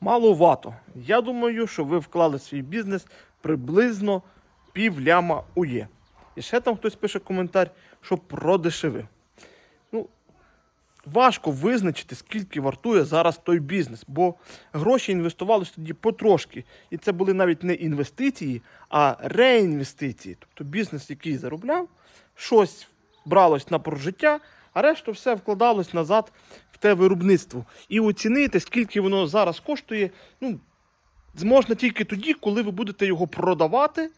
Маловато. Я думаю, що ви вклали свій бізнес приблизно пів ляма УЄ. І ще там хтось пише коментар, що продешевив. Ну, важко визначити, скільки вартує зараз той бізнес, бо гроші інвестувалися тоді потрошки. І це були навіть не інвестиції, а реінвестиції. Тобто бізнес, який заробляв, щось бралось на прожиття, а решту все вкладалось назад в те виробництво. І оцінити, скільки воно зараз коштує, ну, зможна тільки тоді, коли ви будете його продавати.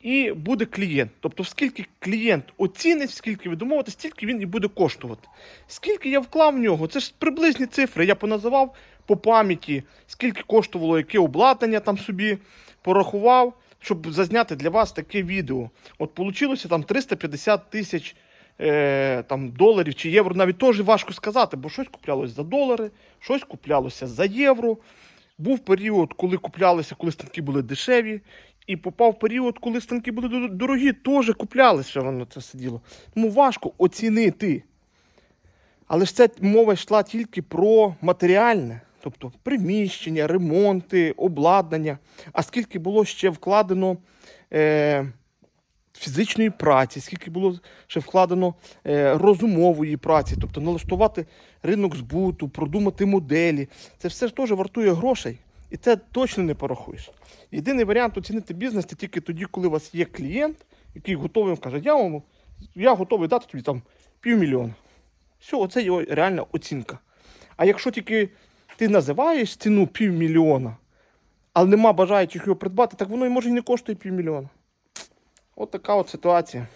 І буде клієнт. Тобто, скільки клієнт оцінить, скільки ви домовитесь, стільки він і буде коштувати. Скільки я вклав в нього, це ж приблизні цифри. Я поназивав по пам'яті, скільки коштувало яке обладнання там собі порахував, щоб зазняти для вас таке відео. От получилося там 350 тисяч е, там, доларів чи євро. Навіть теж важко сказати, бо щось куплялося за долари, щось куплялося за євро. Був період, коли куплялися, коли станки були дешеві, і попав період, коли станки були дорогі, теж куплялися воно це сиділо. Тому важко оцінити. Але ж це мова йшла тільки про матеріальне, тобто приміщення, ремонти, обладнання. А скільки було ще вкладено е, фізичної праці, скільки було ще вкладено е, розумової праці, тобто налаштувати ринок збуту, продумати моделі. Це все ж теж вартує грошей. І це точно не порахуєш. Єдиний варіант оцінити бізнес це тільки тоді, коли у вас є клієнт, який готовий вам каже, я, вам, я готовий дати тобі там півмільйона. Все, оце його реальна оцінка. А якщо тільки ти називаєш ціну півмільйона, але нема бажаючих його придбати, так воно і може і не коштує півмільйона. От така от ситуація.